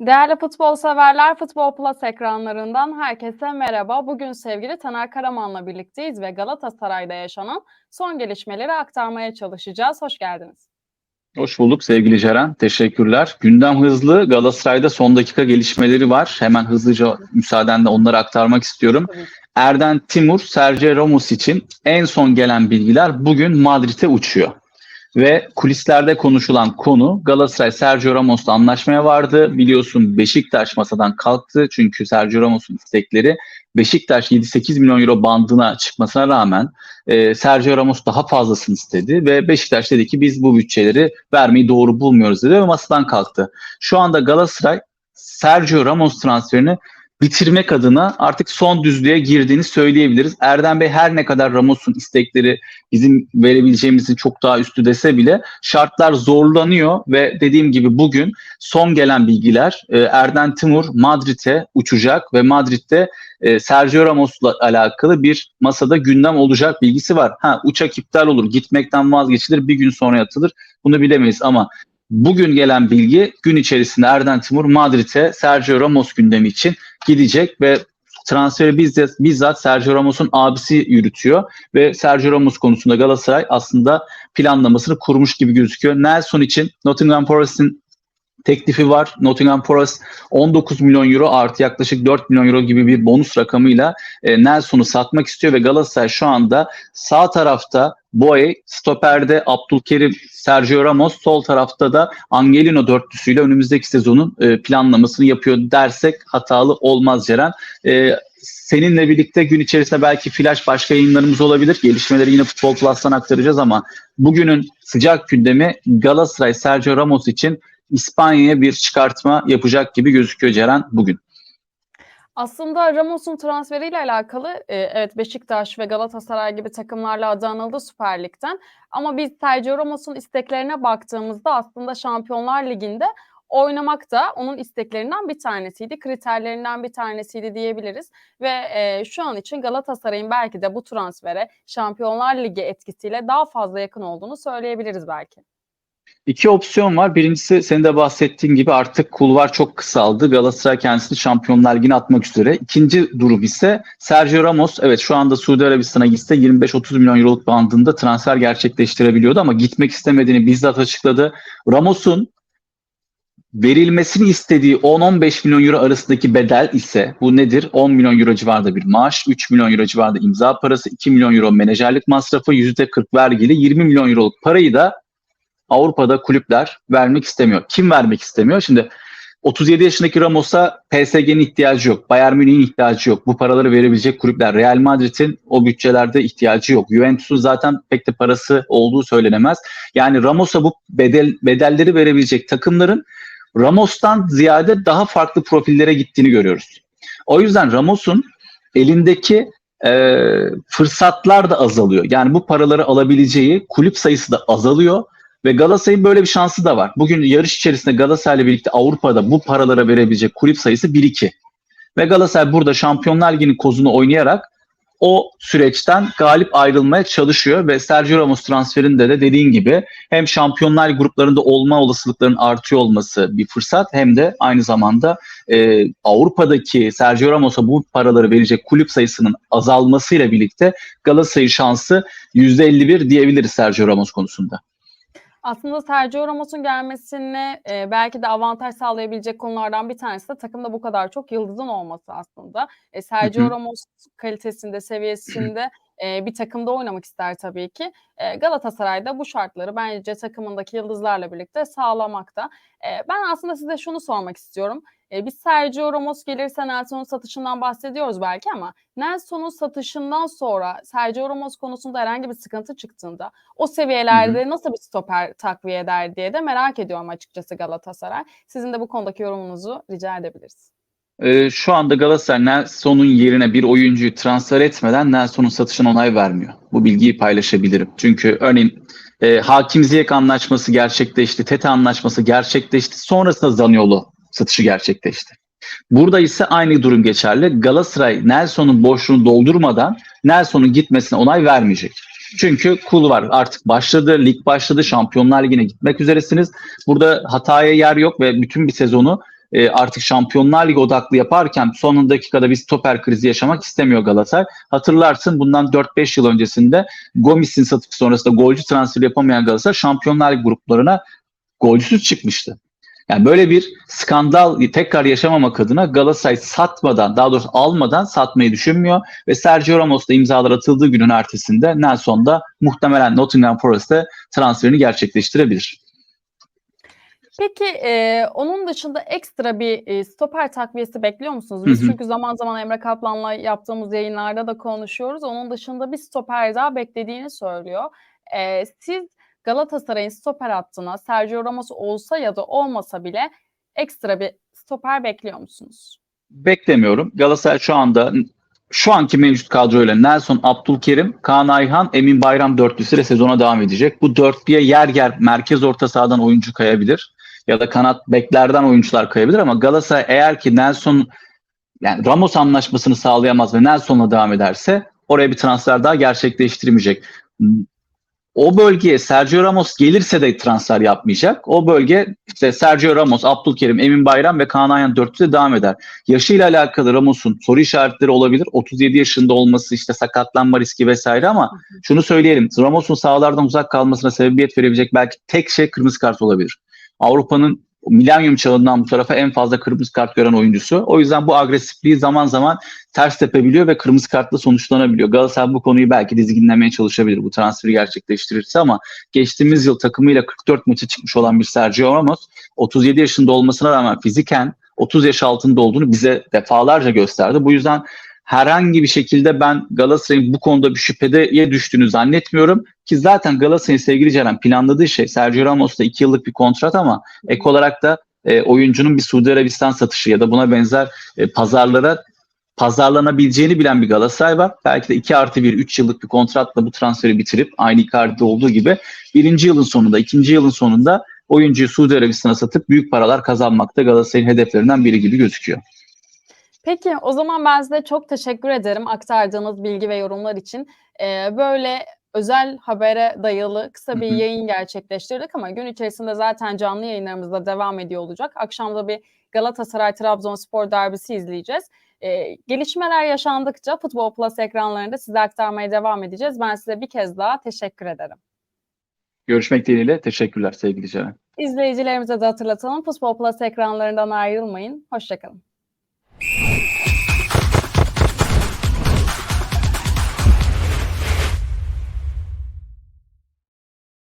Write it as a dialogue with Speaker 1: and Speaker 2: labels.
Speaker 1: Değerli futbol severler, Futbol Plus ekranlarından herkese merhaba. Bugün sevgili Taner Karaman'la birlikteyiz ve Galatasaray'da yaşanan son gelişmeleri aktarmaya çalışacağız. Hoş geldiniz.
Speaker 2: Hoş bulduk sevgili Ceren. Teşekkürler. Gündem hızlı. Galatasaray'da son dakika gelişmeleri var. Hemen hızlıca müsaadenle onları aktarmak istiyorum. Erden Timur, Sergio Ramos için en son gelen bilgiler bugün Madrid'e uçuyor. Ve kulislerde konuşulan konu Galatasaray Sergio Ramos'la anlaşmaya vardı. Biliyorsun Beşiktaş masadan kalktı. Çünkü Sergio Ramos'un istekleri Beşiktaş 7-8 milyon euro bandına çıkmasına rağmen e, Sergio Ramos daha fazlasını istedi ve Beşiktaş dedi ki biz bu bütçeleri vermeyi doğru bulmuyoruz dedi ve masadan kalktı. Şu anda Galatasaray Sergio Ramos transferini bitirmek adına artık son düzlüğe girdiğini söyleyebiliriz. Erdem Bey her ne kadar Ramos'un istekleri bizim verebileceğimizin çok daha üstü dese bile şartlar zorlanıyor ve dediğim gibi bugün son gelen bilgiler e, Erden Timur Madrid'e uçacak ve Madrid'de e, Sergio Ramos'la alakalı bir masada gündem olacak bilgisi var. Ha uçak iptal olur, gitmekten vazgeçilir, bir gün sonra yatılır. Bunu bilemeyiz ama bugün gelen bilgi gün içerisinde Erden Timur Madrid'e Sergio Ramos gündemi için gidecek ve transferi bizzat, bizzat Sergio Ramos'un abisi yürütüyor ve Sergio Ramos konusunda Galatasaray aslında planlamasını kurmuş gibi gözüküyor. Nelson için Nottingham Forest'in teklifi var. Nottingham Forest 19 milyon euro artı yaklaşık 4 milyon euro gibi bir bonus rakamıyla e, Nelson'u satmak istiyor ve Galatasaray şu anda sağ tarafta Boye, stoperde Abdülkerim, Sergio Ramos, sol tarafta da Angelino dörtlüsüyle önümüzdeki sezonun e, planlamasını yapıyor dersek hatalı olmaz Ceren. E, seninle birlikte gün içerisinde belki flash başka yayınlarımız olabilir. Gelişmeleri yine Futbol Plus'tan aktaracağız ama bugünün sıcak gündemi Galatasaray Sergio Ramos için İspanya'ya bir çıkartma yapacak gibi gözüküyor Ceren bugün.
Speaker 1: Aslında Ramos'un transferiyle alakalı e, evet Beşiktaş ve Galatasaray gibi takımlarla adı anıldı Süper Lig'den. Ama biz Sergio Ramos'un isteklerine baktığımızda aslında Şampiyonlar Ligi'nde oynamak da onun isteklerinden bir tanesiydi, kriterlerinden bir tanesiydi diyebiliriz. Ve e, şu an için Galatasaray'ın belki de bu transfere Şampiyonlar Ligi etkisiyle daha fazla yakın olduğunu söyleyebiliriz belki.
Speaker 2: İki opsiyon var. Birincisi senin de bahsettiğin gibi artık kulvar çok kısaldı. Galatasaray kendisini Şampiyonlar Ligi'ne atmak üzere. İkinci durum ise Sergio Ramos evet şu anda Suudi Arabistan'a gitse 25-30 milyon euroluk bandında transfer gerçekleştirebiliyordu ama gitmek istemediğini bizzat açıkladı. Ramos'un verilmesini istediği 10-15 milyon euro arasındaki bedel ise bu nedir? 10 milyon euro civarında bir maaş, 3 milyon euro civarında imza parası, 2 milyon euro menajerlik masrafı, %40 vergili 20 milyon euroluk parayı da Avrupa'da kulüpler vermek istemiyor. Kim vermek istemiyor? Şimdi 37 yaşındaki Ramos'a PSG'nin ihtiyacı yok. Bayern Münih'in ihtiyacı yok. Bu paraları verebilecek kulüpler. Real Madrid'in o bütçelerde ihtiyacı yok. Juventus'un zaten pek de parası olduğu söylenemez. Yani Ramos'a bu bedel bedelleri verebilecek takımların Ramos'tan ziyade daha farklı profillere gittiğini görüyoruz. O yüzden Ramos'un elindeki e, fırsatlar da azalıyor. Yani bu paraları alabileceği kulüp sayısı da azalıyor. Ve Galatasaray'ın böyle bir şansı da var. Bugün yarış içerisinde Galatasaray'la birlikte Avrupa'da bu paralara verebilecek kulüp sayısı 1-2. Ve Galatasaray burada Şampiyonlar Ligi'nin kozunu oynayarak o süreçten galip ayrılmaya çalışıyor ve Sergio Ramos transferinde de dediğin gibi hem Şampiyonlar gruplarında olma olasılıklarının artıyor olması bir fırsat hem de aynı zamanda e, Avrupa'daki Sergio Ramos'a bu paraları verecek kulüp sayısının azalmasıyla birlikte Galatasaray'ın şansı %51 diyebiliriz Sergio Ramos konusunda.
Speaker 1: Aslında Sergio Ramos'un gelmesine e, belki de avantaj sağlayabilecek konulardan bir tanesi de takımda bu kadar çok yıldızın olması aslında. E, Sergio. Ramos kalitesinde, seviyesinde e, bir takımda oynamak ister tabii ki. E, Galatasaray'da bu şartları bence takımındaki yıldızlarla birlikte sağlamakta. E, ben aslında size şunu sormak istiyorum. E, biz Sergio Ramos gelirse Nelson'un satışından bahsediyoruz belki ama Nelson'un satışından sonra Sergio Ramos konusunda herhangi bir sıkıntı çıktığında o seviyelerde nasıl bir stoper takviye eder diye de merak ediyorum açıkçası Galatasaray. Sizin de bu konudaki yorumunuzu rica edebiliriz.
Speaker 2: Ee, şu anda Galatasaray Nelson'un yerine bir oyuncuyu transfer etmeden Nelson'un satışına onay vermiyor. Bu bilgiyi paylaşabilirim. Çünkü örneğin e, Hakim Ziyech anlaşması gerçekleşti, Tete anlaşması gerçekleşti. Sonrasında Zaniolo satışı gerçekleşti. Burada ise aynı durum geçerli. Galatasaray Nelson'un boşluğunu doldurmadan Nelson'un gitmesine onay vermeyecek. Çünkü kul var artık başladı, lig başladı, Şampiyonlar Ligi'ne gitmek üzeresiniz. Burada hataya yer yok ve bütün bir sezonu e, artık Şampiyonlar Ligi odaklı yaparken son dakikada bir stoper krizi yaşamak istemiyor Galatasaray. Hatırlarsın bundan 4-5 yıl öncesinde Gomis'in satış sonrasında golcü transferi yapamayan Galatasaray Şampiyonlar Ligi gruplarına golcüsüz çıkmıştı. Yani böyle bir skandal tekrar yaşamamak adına Galatasaray satmadan, daha doğrusu almadan satmayı düşünmüyor ve Sergio Ramos da imzalar atıldığı günün ertesinde Nelson da muhtemelen Nottingham Forest'e transferini gerçekleştirebilir.
Speaker 1: Peki e, onun dışında ekstra bir e, stoper takviyesi bekliyor musunuz? Biz
Speaker 2: Hı hı.
Speaker 1: çünkü zaman zaman Emre Kaplan'la yaptığımız yayınlarda da konuşuyoruz. Onun dışında bir stoper daha beklediğini söylüyor. E, siz Galatasaray'ın stoper hattına Sergio Ramos olsa ya da olmasa bile ekstra bir stoper bekliyor musunuz?
Speaker 2: Beklemiyorum. Galatasaray şu anda şu anki mevcut kadroyla Nelson, Abdülkerim, Kaan Ayhan, Emin Bayram dörtlüsüyle sezona devam edecek. Bu dörtlüye yer yer merkez orta sahadan oyuncu kayabilir ya da kanat beklerden oyuncular kayabilir ama Galatasaray eğer ki Nelson yani Ramos anlaşmasını sağlayamaz ve Nelson'la devam ederse oraya bir transfer daha gerçekleştirmeyecek. O bölgeye Sergio Ramos gelirse de transfer yapmayacak. O bölge işte Sergio Ramos, Abdülkerim, Emin Bayram ve Kaan Ayhan dörtlüsü devam eder. Yaşıyla alakalı Ramos'un soru işaretleri olabilir. 37 yaşında olması işte sakatlanma riski vesaire ama şunu söyleyelim. Ramos'un sahalardan uzak kalmasına sebebiyet verebilecek belki tek şey kırmızı kart olabilir. Avrupa'nın milenyum çağından bu tarafa en fazla kırmızı kart gören oyuncusu. O yüzden bu agresifliği zaman zaman ters tepebiliyor ve kırmızı kartla sonuçlanabiliyor. Galatasaray bu konuyu belki dizginlemeye çalışabilir bu transferi gerçekleştirirse ama geçtiğimiz yıl takımıyla 44 maça çıkmış olan bir Sergio Ramos 37 yaşında olmasına rağmen fiziken 30 yaş altında olduğunu bize defalarca gösterdi. Bu yüzden herhangi bir şekilde ben Galatasaray'ın bu konuda bir şüpheye düştüğünü zannetmiyorum. Ki zaten Galatasaray'ın sevgili Ceren planladığı şey Sergio Ramos'ta 2 yıllık bir kontrat ama ek olarak da e, oyuncunun bir Suudi Arabistan satışı ya da buna benzer e, pazarlara pazarlanabileceğini bilen bir Galatasaray var. Belki de 2 artı 1, 3 yıllık bir kontratla bu transferi bitirip aynı Icardi'de olduğu gibi birinci yılın sonunda, ikinci yılın sonunda oyuncuyu Suudi Arabistan'a satıp büyük paralar kazanmakta Galatasaray'ın hedeflerinden biri gibi gözüküyor.
Speaker 1: Peki o zaman ben size çok teşekkür ederim aktardığınız bilgi ve yorumlar için. Ee, böyle özel habere dayalı kısa bir yayın gerçekleştirdik ama gün içerisinde zaten canlı yayınlarımız da devam ediyor olacak. Akşam da bir Galatasaray Trabzonspor derbisi izleyeceğiz. Ee, gelişmeler yaşandıkça Futbol Plus ekranlarında size aktarmaya devam edeceğiz. Ben size bir kez daha teşekkür ederim.
Speaker 2: Görüşmek dileğiyle teşekkürler sevgili Ceren.
Speaker 1: İzleyicilerimize de hatırlatalım. Futbol Plus ekranlarından ayrılmayın. Hoşçakalın.